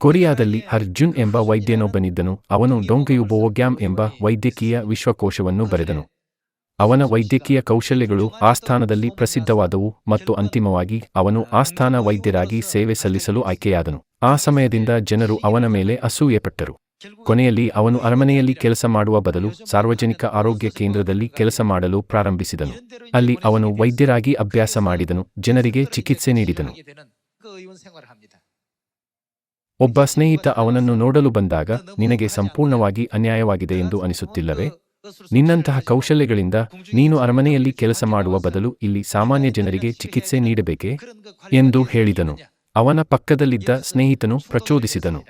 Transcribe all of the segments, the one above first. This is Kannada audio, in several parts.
ಕೊರಿಯಾದಲ್ಲಿ ಅರ್ಜುನ್ ಎಂಬ ವೈದ್ಯನೊಬ್ಬನಿದ್ದನು. ಅವನು ಡೊಂಗಯುಬೋಗ್ಯಾಮ್ ಎಂಬ ವೈದ್ಯಕೀಯ ವಿಶ್ವಕೋಶವನ್ನು ಬರೆದನು. ಅವನ ವೈದ್ಯಕೀಯ ಕೌಶಲ್ಯಗಳು ಆಸ್ಥಾನದಲ್ಲಿ ಪ್ರಸಿದ್ಧವಾದವು ಮತ್ತು ಅಂತಿಮವಾಗಿ ಅವನು ಆಸ್ಥಾನ ವೈದ್ಯರಾಗಿ ಸೇವೆ ಸಲ್ಲಿಸಲು ಆಯ್ಕೆಯಾದನು. ಆ ಸಮಯದಿಂದ ಜನರು ಅವನ ಮೇಲೆ ಅಸೂಯೆಪಟ್ಟರು. ಕೊನೆಯಲ್ಲಿ ಅವನು ಅರಮನೆಯಲ್ಲಿ ಕೆಲಸ ಮಾಡುವ ಬದಲು ಸಾರ್ವಜನಿಕ ಆರೋಗ್ಯ ಕೇಂದ್ರದಲ್ಲಿ ಕೆಲಸ ಮಾಡಲು ಪ್ರಾರಂಭಿಸಿದನು. ಅಲ್ಲಿ ಅವನು ವೈದ್ಯರಾಗಿ ಅಭ್ಯಾಸ ಮಾಡಿದನು, ಜನರಿಗೆ ಚಿಕಿತ್ಸೆ ನೀಡಿದನು. ಒಬ್ಬ ಸ್ನೇಹಿತ ಅವನನ್ನು ನೋಡಲು ಬಂದಾಗ ನಿನಗೆ ಸಂಪೂರ್ಣವಾಗಿ ಅನ್ಯಾಯವಾಗಿದೆ ಎಂದು ಅನಿಸುತ್ತಿಲ್ಲವೇ? ನಿನ್ನಂತಹ ಕೌಶಲ್ಯಗಳಿಂದ ನೀನು ಅರಮನೆಯಲ್ಲಿ ಕೆಲಸ ಮಾಡುವ ಬದಲು ಇಲ್ಲಿ ಸಾಮಾನ್ಯ ಜನರಿಗೆ ಚಿಕಿತ್ಸೆ ನೀಡಬೇಕೆ? ಎಂದು ಹೇಳಿದನು. ಅವನ ಪಕ್ಕದಲ್ಲಿದ್ದ ಸ್ನೇಹಿತನು ಪ್ರಚೋದಿಸಿದನು.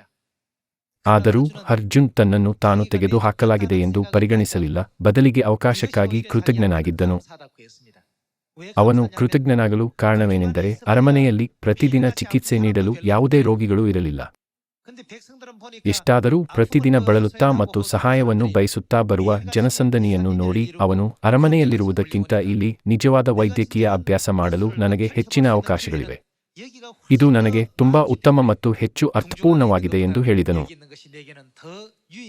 ಆದರೂ ಅರ್ಜುನ್ ತನ್ನನ್ನು ತಾನು ತೆಗೆದುಹಾಕಲಾಗಿದೆ ಎಂದು ಪರಿಗಣಿಸಲಿಲ್ಲ. ಬದಲಿಗೆ ಅವಕಾಶಕ್ಕಾಗಿ ಕೃತಜ್ಞನಾಗಿದ್ದನು. ಅವನು ಕೃತಜ್ಞನಾಗಲು ಕಾರಣವೇನೆಂದರೆ ಅರಮನೆಯಲ್ಲಿ ಪ್ರತಿದಿನ ಚಿಕಿತ್ಸೆ ನೀಡಲು ಯಾವುದೇ ರೋಗಿಗಳು ಇರಲಿಲ್ಲ. ಎಷ್ಟಾದರೂ ಪ್ರತಿದಿನ ಬಳಲುತ್ತಾ ಮತ್ತು ಸಹಾಯವನ್ನು ಬಯಸುತ್ತಾ ಬರುವ ಜನಸಂದನಿಯನ್ನು ನೋಡಿ ಅವನು ಅರಮನೆಯಲ್ಲಿರುವುದಕ್ಕಿಂತ ಇಲ್ಲಿ ನಿಜವಾದ ವೈದ್ಯಕೀಯ ಅಭ್ಯಾಸ ಮಾಡಲು ನನಗೆ ಹೆಚ್ಚಿನ ಅವಕಾಶಗಳಿವೆ. ಇದು ನನಗೆ ತುಂಬಾ ಉತ್ತಮ ಮತ್ತು ಹೆಚ್ಚು ಅರ್ಥಪೂರ್ಣವಾಗಿದೆ ಎಂದು ಹೇಳಿದನು.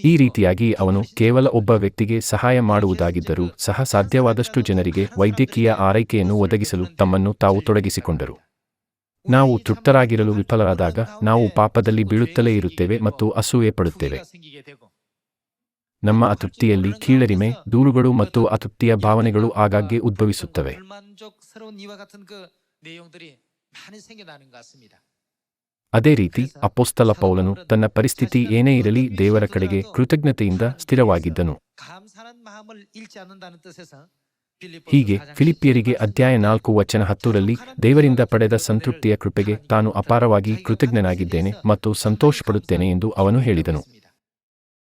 ಈ ರೀತಿಯಾಗಿ ಅವನು ಕೇವಲ ಒಬ್ಬ ವ್ಯಕ್ತಿಗೆ ಸಹಾಯ ಮಾಡುವುದಾಗಿದ್ದರೂ ಸಹ ಸಾಧ್ಯವಾದಷ್ಟು ಜನರಿಗೆ ವೈದ್ಯಕೀಯ ಆರೈಕೆಯನ್ನು ಒದಗಿಸಲು ತಮ್ಮನ್ನು ತಾವು ತೊಡಗಿಸಿಕೊಂಡರು. ನಾವು ತೃಪ್ತರಾಗಿರಲು ವಿಫಲರಾದಾಗ ನಾವು ಪಾಪದಲ್ಲಿ ಬೀಳುತ್ತಲೇ ಇರುತ್ತೇವೆ ಮತ್ತು ಅಸೂಯೆ ಪಡುತ್ತೇವೆ. ನಮ್ಮ ಅತೃಪ್ತಿಯಲ್ಲಿ ಕೀಳರಿಮೆ, ದೂರುಗಳು ಮತ್ತು ಅತೃಪ್ತಿಯ ಭಾವನೆಗಳು ಆಗಾಗ್ಗೆ ಉದ್ಭವಿಸುತ್ತವೆ. ಅದೇ ರೀತಿ ಅಪೋಸ್ತಲ ಪೌಲನು ತನ್ನ ಪರಿಸ್ಥಿತಿ ಏನೇ ಇರಲಿ ದೇವರ ಕಡೆಗೆ ಕೃತಜ್ಞತೆಯಿಂದ ಸ್ಥಿರವಾಗಿದ್ದನು. ಹೀಗೆ ಫಿಲಿಪಿಯರಿಗೆ ಅಧ್ಯಾಯ ನಾಲ್ಕು ವಚನ ಹತ್ತುರಲ್ಲಿ ದೇವರಿಂದ ಪಡೆದ ಸಂತೃಪ್ತಿಯ ಕೃಪೆಗೆ ತಾನು ಅಪಾರವಾಗಿ ಕೃತಜ್ಞನಾಗಿದ್ದೇನೆ ಮತ್ತು ಸಂತೋಷಪಡುತ್ತೇನೆ ಎಂದು ಅವನು ಹೇಳಿದನು.